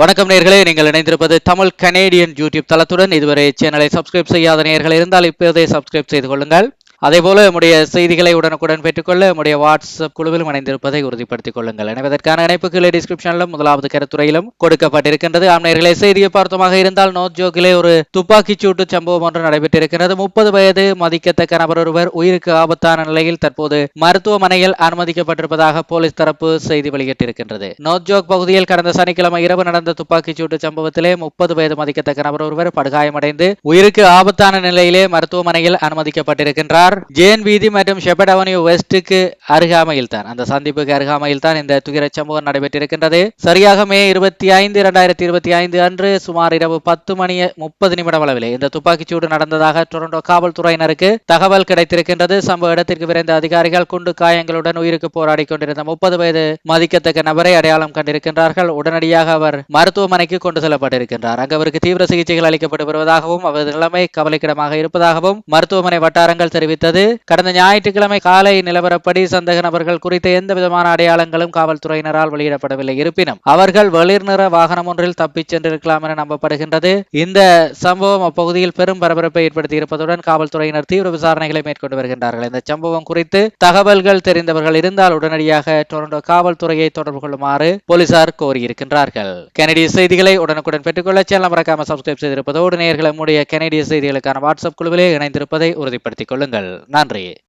வணக்கம் நேர்களே நீங்கள் இணைந்திருப்பது தமிழ் கனேடியன் யூடியூப் தளத்துடன். இதுவரை சேனலை சப்ஸ்கிரைப் செய்யாத நேர்கள் இருந்தால் இப்போதே சப்ஸ்கிரைப் செய்து கொள்ளுங்கள். அதேபோல நம்முடைய செய்திகளை உடனுக்குடன் பெற்றுக்கொள்ள நம்முடைய வாட்ஸ்அப் குழுவிலும் இணைந்திருப்பதை உறுதிப்படுத்திக் கொள்ளுங்கள். எனவே இதற்கான இணைப்புகளை டிஸ்கிரிப்ஷனிலும் முதலாவது கருத்துறையிலும் கொடுக்கப்பட்டிருக்கின்றது. ஆம்நேர்களை செய்தியை பார்த்தமாக இருந்தால் நோத் ஜோக்கிலே ஒரு துப்பாக்கிச் சூட்டு சம்பவம் ஒன்று நடைபெற்றிருக்கிறது முப்பது வயது மதிக்கத்தக்க நபர் ஒருவர் உயிருக்கு ஆபத்தான நிலையில் தற்போது மருத்துவமனையில் அனுமதிக்கப்பட்டிருப்பதாக போலீஸ் தரப்பு செய்தி வெளியிட்டிருக்கின்றது. நோத் ஜோக் பகுதியில் கடந்த சனிக்கிழமை இரவு நடந்த துப்பாக்கிச் சூட்டு சம்பவத்திலே முப்பது வயது மதிக்கத்தக்க நபர் ஒருவர் படுகாயமடைந்து உயிருக்கு ஆபத்தான நிலையிலே மருத்துவமனையில் அனுமதிக்கப்பட்டிருக்கின்றார். ஜேன் வீதி மற்றும் ஷெபட் அவென்யூ வெஸ்டுக்கு அருகாமையில் தான் அந்த சந்திப்புக்கு அருகாமையில் தான் இந்த துயரச் சம்பவம் நடைபெற்றிருக்கின்றது. சரியாக மே இருபத்தி ஐந்து இரண்டாயிரத்தி இருபத்தி ஐந்து அன்று சுமார் இரவு பத்து மணி முப்பது நிமிடம் அளவிலே இந்த துப்பாக்கிச்சூடு நடந்ததாக டொரண்டோ காவல்துறையினருக்கு தகவல் கிடைத்திருக்கின்றது. சம்பவ இடத்திற்கு விரைந்த அதிகாரிகள் குண்டு காயங்களுடன் உயிருக்கு போராடி கொண்டிருந்த முப்பது வயது மதிக்கத்தக்க நபரை அடையாளம் கண்டிருக்கின்றார்கள். உடனடியாக அவர் மருத்துவமனைக்கு கொண்டு செல்லப்பட்டிருக்கின்றார். அங்கு அவருக்கு தீவிர சிகிச்சைகள் அளிக்கப்பட்டு வருவதாகவும் அவரது நிலைமை கவலைக்கிடமாக இருப்பதாகவும் மருத்துவமனை வட்டாரங்கள் தெரிவித்து தெரிவித்தது கடந்த ஞாயிற்றுக்கிழமை காலை நிலவரப்படி சந்தேக நபர்கள் குறித்த எந்த விதமான அடையாளங்களும் காவல்துறையினரால் வெளியிடப்படவில்லை. இருப்பினும் அவர்கள் வெளிர்நிற வாகனம் ஒன்றில் தப்பிச் சென்றிருக்கலாம் என நம்பப்படுகின்றது. இந்த சம்பவம் அப்பகுதியில் பெரும் பரபரப்பை ஏற்படுத்தி இருப்பதுடன் காவல்துறையினர் தீவிர விசாரணைகளை மேற்கொண்டு வருகின்றார்கள். இந்த சம்பவம் குறித்து தகவல்கள் தெரிந்தவர்கள் இருந்தால் உடனடியாக டொரண்டோ காவல்துறையை தொடர்பு கொள்ளுமாறு போலீசார் கோரியிருக்கின்றார்கள். கனடிய செய்திகளை உடனுக்குடன் பெற்றுக்கொள்ள சேனல் மறக்காம சப்ஸ்கிரைப் செய்திருப்பதோடு நேர்களை மூடிய கனடிய செய்திகளுக்கான வாட்ஸ்அப் குழுவிலே இணைந்திருப்பதை உறுதிப்படுத்திக் கொள்ளுங்கள். நன்றி